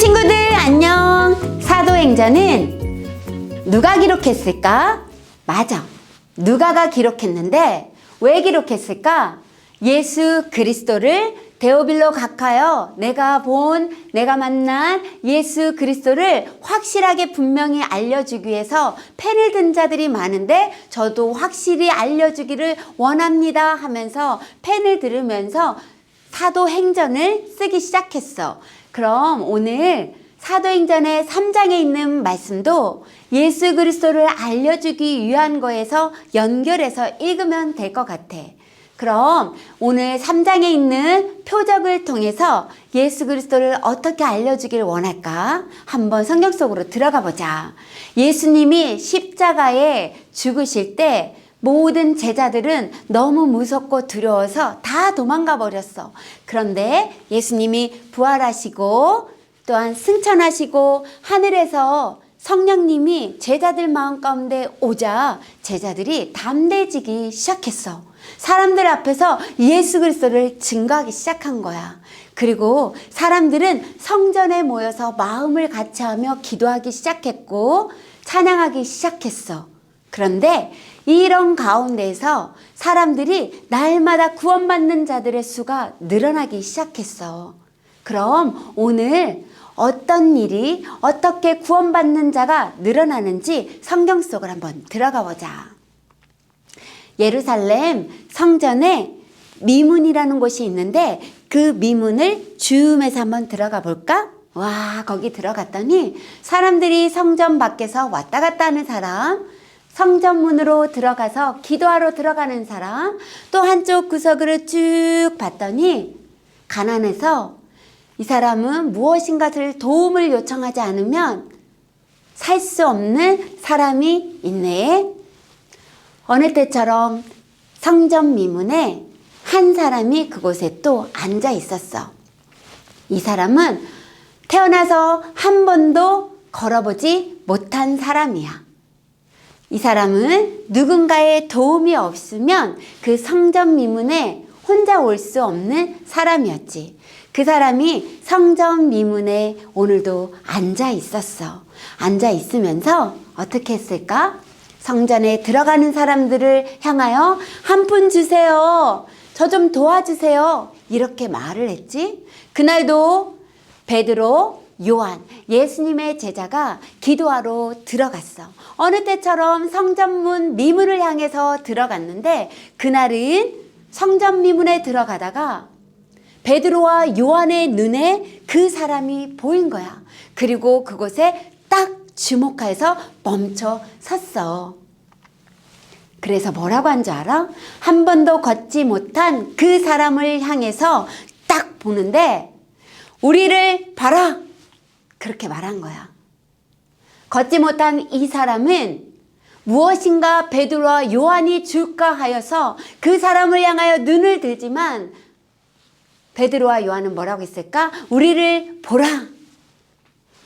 친구들 안녕. 사도행전은 누가 기록했을까? 맞아. 누가가 기록했는데 왜 기록했을까? 예수 그리스도를 데오빌로 각하여 내가 본 내가 만난 예수 그리스도를 확실하게 분명히 알려주기 위해서 펜을 든 자들이 많은데 저도 확실히 알려주기를 원합니다 하면서 펜을 들으면서 사도행전을 쓰기 시작했어. 그럼 오늘 사도행전의 3장에 있는 말씀도 예수 그리스도를 알려주기 위한 거에서 연결해서 읽으면 될 것 같아. 그럼 오늘 3장에 있는 표적을 통해서 예수 그리스도를 어떻게 알려주길 원할까? 한번 성경 속으로 들어가 보자. 예수님이 십자가에 죽으실 때 모든 제자들은 너무 무섭고 두려워서 다 도망가 버렸어. 그런데 예수님이 부활하시고 또한 승천하시고 하늘에서 성령님이 제자들 마음 가운데 오자 제자들이 담대해지기 시작했어. 사람들 앞에서 예수 그리스도를 증거하기 시작한 거야. 그리고 사람들은 성전에 모여서 마음을 같이 하며 기도하기 시작했고 찬양하기 시작했어. 그런데 이런 가운데서 사람들이 날마다 구원받는 자들의 수가 늘어나기 시작했어. 그럼 오늘 어떤 일이 어떻게 구원받는 자가 늘어나는지 성경 속을 한번 들어가 보자. 예루살렘 성전에 미문이라는 곳이 있는데 그 미문을 줌해서 한번 들어가 볼까? 와, 거기 들어갔더니 사람들이 성전 밖에서 왔다 갔다 하는 사람, 성전문으로 들어가서 기도하러 들어가는 사람, 또 한쪽 구석으로 쭉 봤더니 가난해서 이 사람은 무엇인가를 도움을 요청하지 않으면 살 수 없는 사람이 있네. 어느 때처럼 성전 미문에 한 사람이 그곳에 또 앉아 있었어. 이 사람은 태어나서 한 번도 걸어보지 못한 사람이야. 이 사람은 누군가의 도움이 없으면 그 성전 미문에 혼자 올 수 없는 사람이었지. 그 사람이 성전 미문에 오늘도 앉아 있었어. 앉아 있으면서 어떻게 했을까? 성전에 들어가는 사람들을 향하여 한 푼 주세요. 저 좀 도와주세요. 이렇게 말을 했지. 그날도 베드로, 요한, 예수님의 제자가 기도하러 들어갔어. 어느 때처럼 성전문 미문을 향해서 들어갔는데 그날은 성전 미문에 들어가다가 베드로와 요한의 눈에 그 사람이 보인 거야. 그리고 그곳에 딱 주목해서 멈춰 섰어. 그래서 뭐라고 한 줄 알아? 한 번도 걷지 못한 그 사람을 향해서 딱 보는데 우리를 봐라! 그렇게 말한 거야. 걷지 못한 이 사람은 무엇인가 베드로와 요한이 줄까 하여서 그 사람을 향하여 눈을 들지만 베드로와 요한은 뭐라고 했을까? 우리를 보라.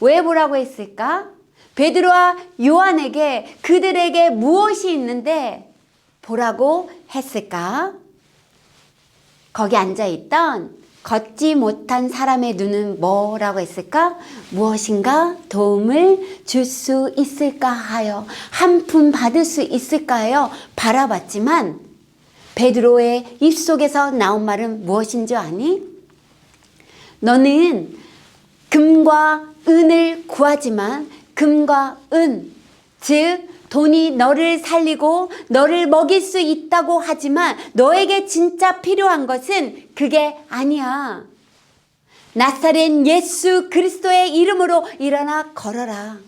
왜 보라고 했을까? 베드로와 요한에게 그들에게 무엇이 있는데 보라고 했을까? 거기 앉아 있던 걷지 못한 사람의 눈은 뭐라고 했을까? 무엇인가 도움을 줄 수 있을까 하여 한 푼 받을 수 있을까 하여 바라봤지만 베드로의 입속에서 나온 말은 무엇인 줄 아니? 너는 금과 은을 구하지만 금과 은, 즉 돈이 너를 살리고 너를 먹일 수 있다고 하지만 너에게 진짜 필요한 것은 그게 아니야. 나사렛 예수 그리스도의 이름으로 일어나 걸어라.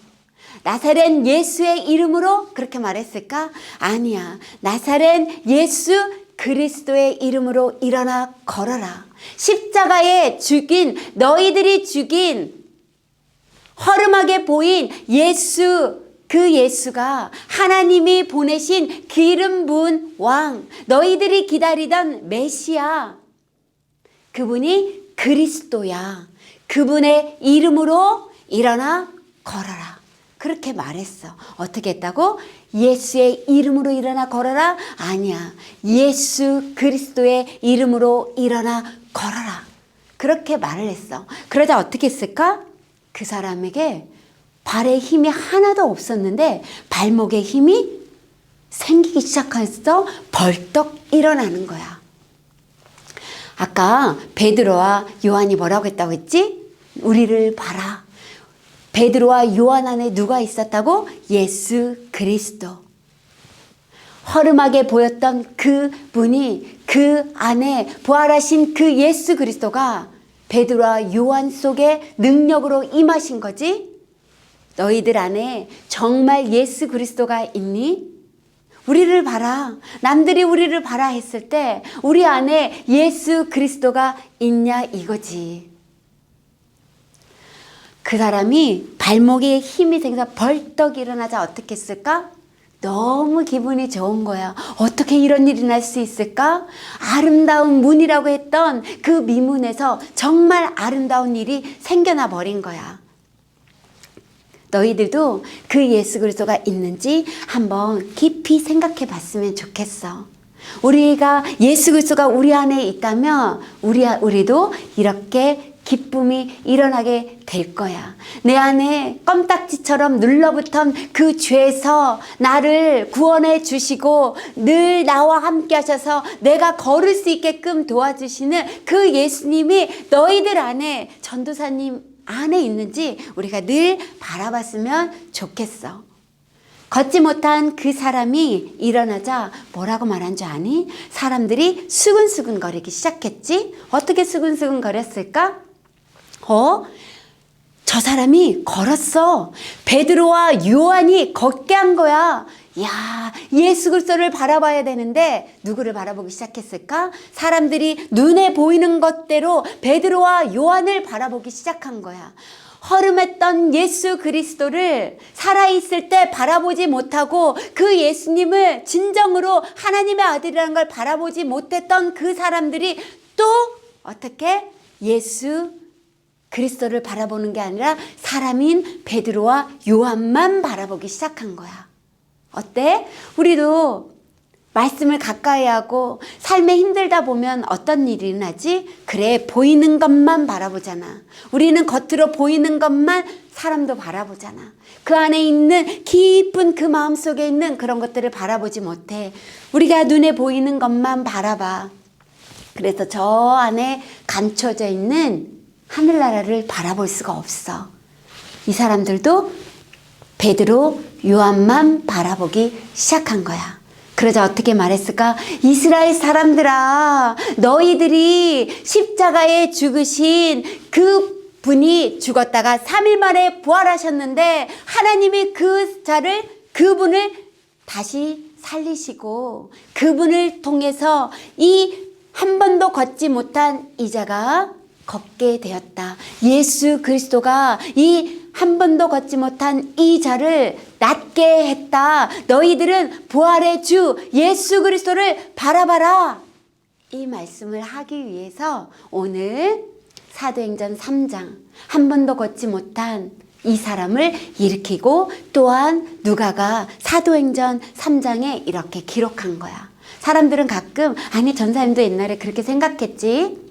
나사렛 예수의 이름으로 그렇게 말했을까? 아니야. 나사렛 예수 그리스도의 이름으로 일어나 걸어라. 십자가에 죽인 너희들이 죽인 허름하게 보인 예수 그 예수가 하나님이 보내신 기름 부은 왕 너희들이 기다리던 메시아 그분이 그리스도야. 그분의 이름으로 일어나 걸어라. 그렇게 말했어. 어떻게 했다고? 예수의 이름으로 일어나 걸어라? 아니야. 예수 그리스도의 이름으로 일어나 걸어라. 그렇게 말을 했어. 그러자 어떻게 했을까? 그 사람에게 발에 힘이 하나도 없었는데 발목에 힘이 생기기 시작해서 벌떡 일어나는 거야. 아까 베드로와 요한이 뭐라고 했다고 했지? 우리를 봐라. 베드로와 요한 안에 누가 있었다고? 예수 그리스도. 허름하게 보였던 그 분이 그 안에 부활하신 그 예수 그리스도가 베드로와 요한 속에 능력으로 임하신 거지? 너희들 안에 정말 예수 그리스도가 있니? 우리를 봐라. 남들이 우리를 봐라 했을 때 우리 안에 예수 그리스도가 있냐 이거지. 그 사람이 발목에 힘이 생겨서 벌떡 일어나자 어떻게 했을까? 너무 기분이 좋은 거야. 어떻게 이런 일이 날 수 있을까? 아름다운 문이라고 했던 그 미문에서 정말 아름다운 일이 생겨나 버린 거야. 너희들도 그 예수 그리스도가 있는지 한번 깊이 생각해 봤으면 좋겠어. 우리가 예수 그리스도가 우리 안에 있다면 우리 우리도 이렇게 기쁨이 일어나게 될 거야. 내 안에 껌딱지처럼 눌러붙은 그 죄에서 나를 구원해 주시고 늘 나와 함께 하셔서 내가 걸을 수 있게끔 도와주시는 그 예수님이 너희들 안에 전도사님 안에 있는지 우리가 늘 바라봤으면 좋겠어. 걷지 못한 그 사람이 일어나자 뭐라고 말한 줄 아니? 사람들이 수근수근 거리기 시작했지? 어떻게 수근수근 거렸을까? 어? 저 사람이 걸었어. 베드로와 요한이 걷게 한 거야. 야, 예수 그리스도를 바라봐야 되는데 누구를 바라보기 시작했을까? 사람들이 눈에 보이는 것대로 베드로와 요한을 바라보기 시작한 거야. 허름했던 예수 그리스도를 살아있을 때 바라보지 못하고 그 예수님을 진정으로 하나님의 아들이라는 걸 바라보지 못했던 그 사람들이 또 어떻게 예수 그리스도를 바라보는 게 아니라 사람인 베드로와 요한만 바라보기 시작한 거야. 어때? 우리도 말씀을 가까이 하고 삶에 힘들다 보면 어떤 일이 일어나지? 그래, 보이는 것만 바라보잖아. 우리는 겉으로 보이는 것만 사람도 바라보잖아. 그 안에 있는 깊은 그 마음 속에 있는 그런 것들을 바라보지 못해. 우리가 눈에 보이는 것만 바라봐. 그래서 저 안에 감춰져 있는 하늘나라를 바라볼 수가 없어. 이 사람들도 베드로, 요한만 바라보기 시작한 거야. 그러자 어떻게 말했을까? 이스라엘 사람들아, 너희들이 십자가에 죽으신 그 분이 죽었다가 3일 만에 부활하셨는데 하나님이 그 자를, 그분을 다시 살리시고 그분을 통해서 이 한 번도 걷지 못한 이자가 걷게 되었다. 예수 그리스도가 이 한 번도 걷지 못한 이 자를 낫게 했다. 너희들은 부활의 주 예수 그리스도를 바라봐라. 이 말씀을 하기 위해서 오늘 사도행전 3장 한 번도 걷지 못한 이 사람을 일으키고 또한 누가가 사도행전 3장에 이렇게 기록한 거야. 사람들은 가끔 아니 전사님도 옛날에 그렇게 생각했지.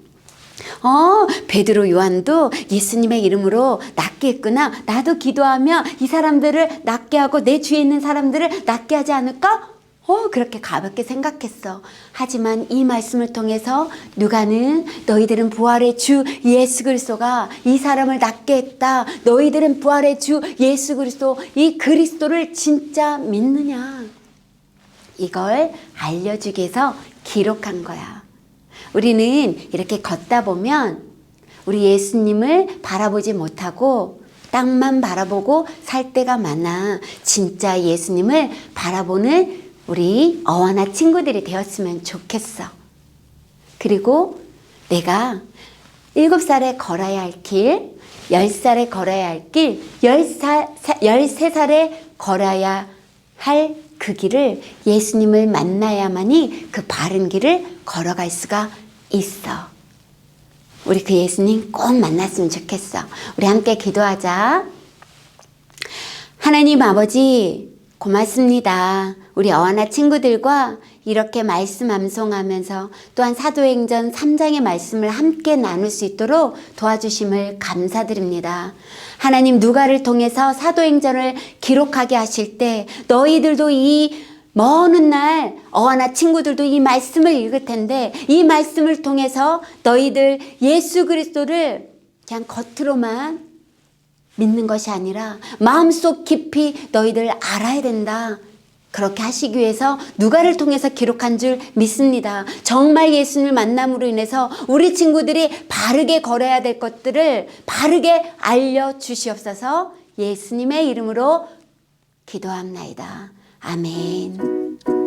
어, 베드로 요한도 예수님의 이름으로 낫게 했구나. 나도 기도하면 이 사람들을 낫게 하고 내 주위에 있는 사람들을 낫게 하지 않을까? 어, 그렇게 가볍게 생각했어. 하지만 이 말씀을 통해서 누가는 너희들은 부활의 주 예수 그리스도가 이 사람을 낫게 했다. 너희들은 부활의 주 예수 그리스도 이 그리스도를 진짜 믿느냐? 이걸 알려주기 위해서 기록한 거야. 우리는 이렇게 걷다 보면 우리 예수님을 바라보지 못하고 땅만 바라보고 살 때가 많아. 진짜 예수님을 바라보는 우리 어와나 친구들이 되었으면 좋겠어. 그리고 내가 일곱 살에 걸어야 할 길, 열 살에 걸어야 할 길, 열세 살에 걸어야 할 그 길을 예수님을 만나야만이 그 바른 길을 걸어갈 수가 있어. 우리 그 예수님 꼭 만났으면 좋겠어. 우리 함께 기도하자. 하나님 아버지, 고맙습니다. 우리 어하나 친구들과 이렇게 말씀 암송하면서 또한 사도행전 3장의 말씀을 함께 나눌 수 있도록 도와주심을 감사드립니다. 하나님 누가를 통해서 사도행전을 기록하게 하실 때 너희들도 이 먼 훗날 어나 친구들도 이 말씀을 읽을 텐데 이 말씀을 통해서 너희들 예수 그리스도를 그냥 겉으로만 믿는 것이 아니라 마음속 깊이 너희들 알아야 된다. 그렇게 하시기 위해서 누가를 통해서 기록한 줄 믿습니다. 정말 예수님을 만남으로 인해서 우리 친구들이 바르게 걸어야 될 것들을 바르게 알려 주시옵소서 예수님의 이름으로 기도합나이다. 아멘.